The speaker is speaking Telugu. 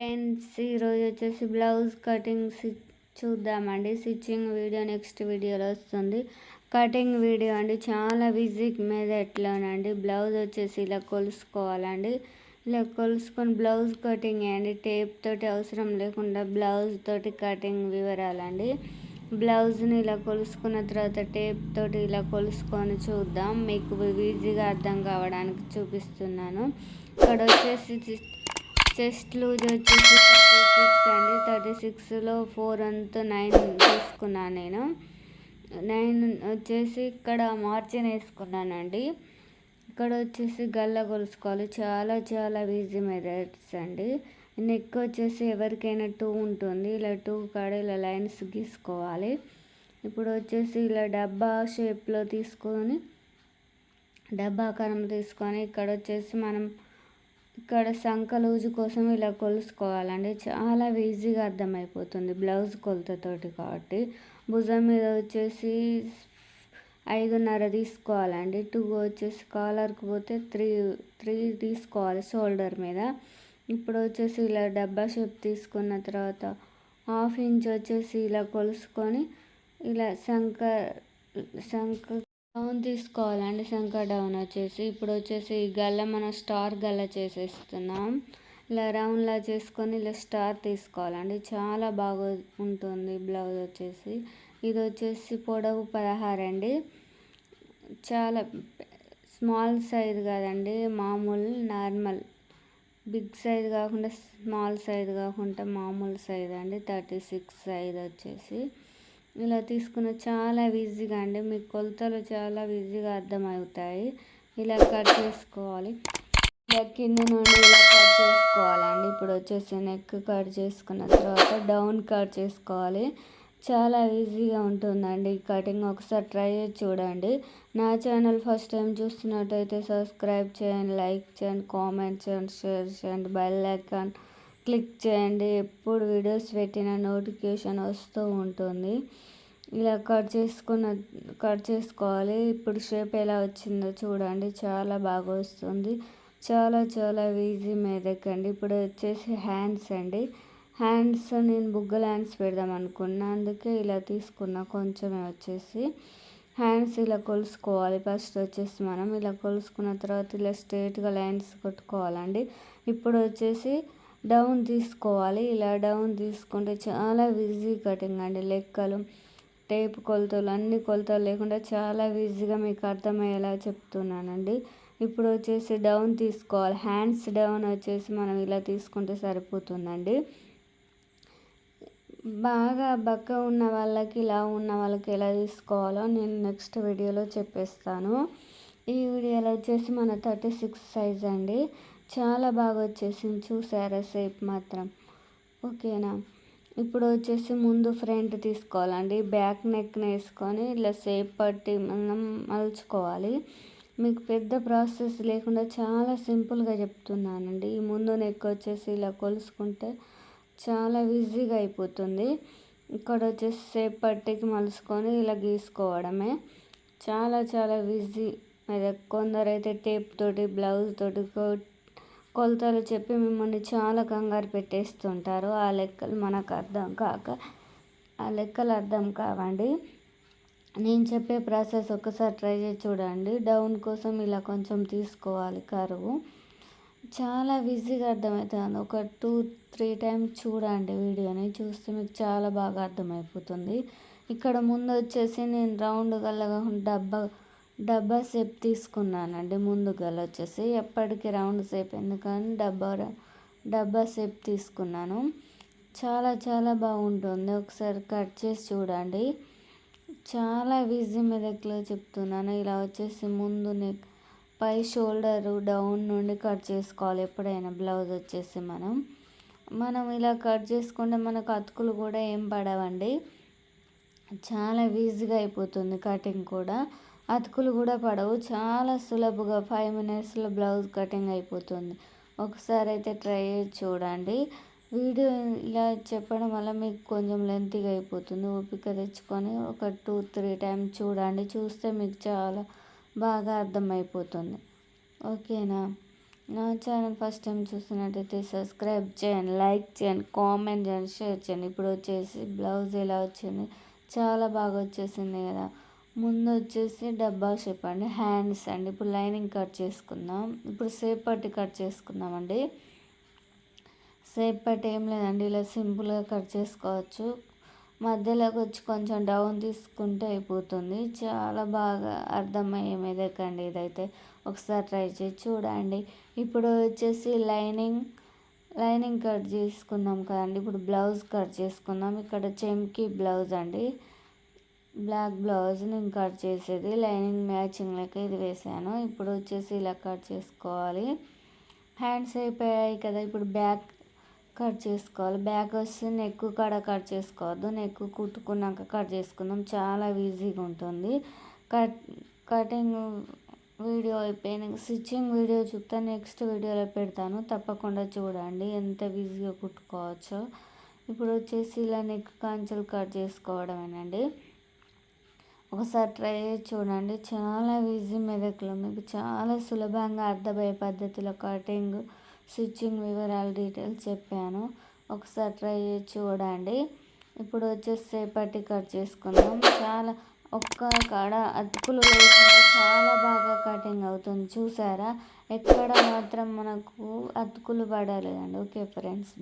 ఫ్రెండ్స్ ఈరోజు వచ్చేసి బ్లౌజ్ కటింగ్ చూద్దామండి. స్టిచ్చింగ్ వీడియో నెక్స్ట్ వీడియోలో వస్తుంది. కటింగ్ వీడియో అండి చాలా బిజీ మెథడ్లోనండి బ్లౌజ్ వచ్చేసి ఇలా కొలుసుకోవాలండి. ఇలా కొలుసుకొని బ్లౌజ్ కటింగ్ అండి టేప్ తోటి అవసరం లేకుండా బ్లౌజ్ తోటి కటింగ్ వివరాలండి. బ్లౌజ్ని ఇలా కొలుసుకున్న తర్వాత టేప్ తోటి ఇలా కొలుసుకొని చూద్దాం. మీకు ఈజీగా అర్థం కావడానికి చూపిస్తున్నాను. ఇక్కడ వచ్చేసి టెస్ట్లు లూజ్ వచ్చేసి థర్టీ సిక్స్ అండి. థర్టీ సిక్స్లో ఫోర్ అంత నైన్ తీసుకున్నాను నేను. నైన్ వచ్చేసి ఇక్కడ మార్జిన్ వేసుకున్నానండి. ఇక్కడ వచ్చేసి గల్ల కొలుసుకోవాలి. చాలా చాలా ఈజీ మెథడ్స్ అండి. నెక్ వచ్చేసి ఎవరికైనా టూ ఉంటుంది. ఇలా టూ కాడ ఇలా లైన్స్ గీసుకోవాలి. ఇప్పుడు వచ్చేసి ఇలా డబ్బా షేప్లో తీసుకొని డబ్బా ఆకారం తీసుకొని ఇక్కడ వచ్చేసి మనం ఇక్కడ సంఖ లూజు కోసం ఇలా కొలుసుకోవాలండి. చాలా ఈజీగా అర్థమైపోతుంది బ్లౌజ్ కొలతతోటి కాబట్టి. భుజం మీద వచ్చేసి ఐదున్నర తీసుకోవాలండి. టూ వచ్చేసి కాలర్కి పోతే త్రీ త్రీ తీసుకోవాలి షోల్డర్ మీద. ఇప్పుడు వచ్చేసి ఇలా డబ్బా షేప్ తీసుకున్న తర్వాత హాఫ్ ఇంచ్ వచ్చేసి ఇలా కొలుసుకొని ఇలా శంఖ సంఖ డౌన్ తీసుకోవాలండి శంఖ డౌన్ వచ్చేసి ఇప్పుడు వచ్చేసి ఈ గల్ల మనం స్టార్ గల్ల చేసేస్తున్నాం. ఇలా రౌండ్లా చేసుకొని ఇలా స్టార్ తీసుకోవాలండి చాలా బాగా ఉంటుంది బ్లౌజ్ వచ్చేసి. ఇది వచ్చేసి పొడవు పదహారు అండి. చాలా స్మాల్ సైజ్ కాదండి. మామూలు నార్మల్ బిగ్ సైజ్ కాకుండా స్మాల్ సైజ్ కాకుండా మామూలు సైజ్ అండి. థర్టీ సిక్స్ సైజ్ వచ్చేసి. ఇలా తీసుకున్న చాలా ఈజీగా అండి. మీకు కొలతలు చాలా ఈజీగా అర్థమవుతాయి. ఇలా కట్ చేసుకోవాలి. ఇలా కింద నుండి ఇలా కట్ చేసుకోవాలండి. ఇప్పుడు వచ్చేసి నెక్ కట్ చేసుకున్న తర్వాత డౌన్ కట్ చేసుకోవాలి. చాలా ఈజీగా ఉంటుందండి ఈ కటింగ్ ఒకసారి ట్రై చేసి చూడండి. నా ఛానల్ ఫస్ట్ టైం చూస్తున్నట్టయితే సబ్స్క్రైబ్ చేయండి లైక్ చేయండి కామెంట్ చేయండి షేర్ చేయండి బెల్ ఐకాన్ క్లిక్ చేయండి. ఎప్పుడు వీడియోస్ పెట్టిన నోటిఫికేషన్ వస్తూ ఉంటుంది. ఇలా కట్ చేసుకున్న కట్ చేసుకోవాలి. ఇప్పుడు షేప్ ఎలా వచ్చిందో చూడండి. చాలా బాగా వస్తుంది. చాలా చాలా ఈజీ మీదకండి ఇప్పుడు వచ్చేసి హ్యాండ్స్ అండి. హ్యాండ్స్ నేను బుగ్గల హ్యాండ్స్ పెడదాం అనుకున్నా. అందుకే ఇలా తీసుకున్నా. కొంచెమే వచ్చేసి హ్యాండ్స్ ఇలా కొలుసుకోవాలి. ఫస్ట్ వచ్చేసి మనం ఇలా కొలుసుకున్న తర్వాత ఇలా స్ట్రేట్గా లైన్స్ కొట్టుకోవాలండి. ఇప్పుడు వచ్చేసి డౌన్ తీసుకోవాలి. ఇలా డౌన్ తీసుకుంటే చాలా ఈజీ కటింగ్ అండి. లెక్కలు టేప్ కొలతలు అన్ని కొలతలు లేకుండా చాలా ఈజీగా మీకు అర్థమయ్యేలా చెప్తున్నానండి. ఇప్పుడు వచ్చేసి డౌన్ తీసుకోవాలి. హ్యాండ్స్ డౌన్ వచ్చేసి మనం ఇలా తీసుకుంటే సరిపోతుందండి. బాగా బక్క ఉన్న వాళ్ళకి ఇలా ఉన్న వాళ్ళకి ఎలా తీసుకోవాలో నేను నెక్స్ట్ వీడియోలో చెప్పేస్తాను. ఈ వీడియోలో వచ్చేసి మన థర్టీ సిక్స్ సైజ్ అండి. చాలా బాగా వచ్చేసింది. చూసారా? షేప్ మాత్రం. ఓకేనా? ఇప్పుడు వచ్చేసి ముందు ఫ్రంట్ తీసుకోవాలండి. బ్యాక్ నెక్ని వేసుకొని ఇలా షేప్ పట్టి మనం మలుచుకోవాలి. మీకు పెద్ద ప్రాసెస్ లేకుండా చాలా సింపుల్గా చెప్తున్నానండి. ఈ ముందు నెక్ వచ్చేసి ఇలా కొలుసుకుంటే చాలా ఈజీగా అయిపోతుంది. ఇక్కడ వచ్చేసి షేప్ పట్టికి మలుసుకొని ఇలా గీసుకోవడమే. చాలా చాలా ఈజీ. కొందరు కొందరైతే టేప్ తోటి బ్లౌజ్ తోటి కొలతలు చెప్పి మిమ్మల్ని చాలా కంగారు పెట్టేస్తుంటారు. ఆ లెక్కలు మనకు అర్థం కాక ఆ లెక్కలు అర్థం కావండి. నేను చెప్పే ప్రాసెస్ ఒకసారి ట్రై చేసి చూడండి. డౌన్ కోసం ఇలా కొంచెం తీసుకోవాలి కరువు. చాలా ఈజీగా అర్థమవుతుంది. ఒక టూ త్రీ టైమ్స్ చూడండి వీడియోని. చూస్తే మీకు చాలా బాగా అర్థమైపోతుంది. ఇక్కడ ముందు వచ్చేసి నేను రౌండ్ గల్లగా డబ్బా డబ్బా షేప్ తీసుకున్నానండి ముందుగా వచ్చేసి ఎప్పటికీ రౌండ్ షేప్ ఎందుకని డబ్బా డబ్బా షేప్ తీసుకున్నాను. చాలా చాలా బాగుంటుంది. ఒకసారి కట్ చేసి చూడండి. చాలా ఈజీ మెదక్లో చెప్తున్నాను. ఇలా వచ్చేసి ముందు నెక్ పై షోల్డర్ డౌన్ నుండి కట్ చేసుకోవాలి. ఎప్పుడైనా బ్లౌజ్ వచ్చేసి మనం. మనం ఇలా కట్ చేసుకుంటే మనకు అతుకులు కూడా ఏం పడవండి. చాలా ఈజీగా అయిపోతుంది కటింగ్ కూడా. అతుకులు కూడా పడవు. చాలా సులభంగా ఫైవ్ మినిట్స్లో బ్లౌజ్ కటింగ్ అయిపోతుంది. ఒకసారి అయితే ట్రై చేసి చూడండి. వీడియో ఇలా చెప్పడం వల్ల మీకు కొంచెం లెంతీగా అయిపోతుంది. ఓపిక తెచ్చుకొని ఒక టూ త్రీ టైం చూడండి. చూస్తే మీకు చాలా బాగా అర్థమైపోతుంది. ఓకేనా? నా ఛానల్ ఫస్ట్ టైం చూస్తున్నట్టయితే సబ్స్క్రైబ్ చేయండి. లైక్ చేయండి. కామెంట్ చేయండి. షేర్ చేయండి. ఇప్పుడు వచ్చేసి బ్లౌజ్ ఎలా వచ్చింది? చాలా బాగా వచ్చేసింది కదా. ముందు వచ్చేసి డబ్బా షేప్ అండి. హ్యాండ్స్ అండి. ఇప్పుడు లైనింగ్ కట్ చేసుకుందాం. ఇప్పుడు సేప్ పట్టి కట్ చేసుకుందామండి. సేప్ పట్టి ఏం లేదండి. ఇలా సింపుల్గా కట్ చేసుకోవచ్చు. మధ్యలోకి వచ్చి కొంచెం డౌన్ తీసుకుంటే అయిపోతుంది. చాలా బాగా అర్థమయ్యే మీదకండి ఇదైతే. ఒకసారి ట్రై చేసి చూడండి. ఇప్పుడు వచ్చేసి లైనింగ్ లైనింగ్ కట్ చేసుకున్నాం కదండి. ఇప్పుడు బ్లౌజ్ కట్ చేసుకుందాం. ఇక్కడ చెమ్కి బ్లౌజ్ అండి. బ్లాక్ బ్లౌజ్ నేను కట్ చేసేది లైనింగ్ మ్యాచింగ్ లెక్క ఇది వేసాను. ఇప్పుడు వచ్చేసి ఇలా కట్ చేసుకోవాలి. హ్యాండ్స్ అయిపోయాయి కదా ఇప్పుడు బ్యాక్ కట్ చేసుకోవాలి. బ్యాక్ వస్తే నెక్ కాడ కట్ చేసుకోవద్దు. నెక్ కుట్టుకున్నాక కట్ చేసుకుందాం. చాలా ఈజీగా ఉంటుంది. కట్ కటింగ్ వీడియో అయిపోయినాక స్టిచ్చింగ్ వీడియో చూపుతా నెక్స్ట్ వీడియోలో పెడతాను. తప్పకుండా చూడండి. ఎంత ఈజీగా కుట్టుకోవచ్చో. ఇప్పుడు వచ్చేసి ఇలా నెక్ కాంచెలు కట్ చేసుకోవడమేనండి. ఒకసారి ట్రై చేసి చూడండి. చాలా ఈజీ మెదక్లో. మీకు చాలా సులభంగా అర్థమయ్యే పద్ధతిలో కటింగ్ స్టిచ్చింగ్ వివరాలు డీటెయిల్స్ చెప్పాను. ఒకసారి ట్రై చేసి చూడండి. ఇప్పుడు వచ్చేసి సేపటి కట్ చేసుకుందాం. చాలా ఒక్క కాడ అతుకులు లేకుండా చాలా బాగా కటింగ్ అవుతుంది. చూసారా? ఎక్కడ మాత్రం మనకు అతుకులు పడలేదండి. Okay friends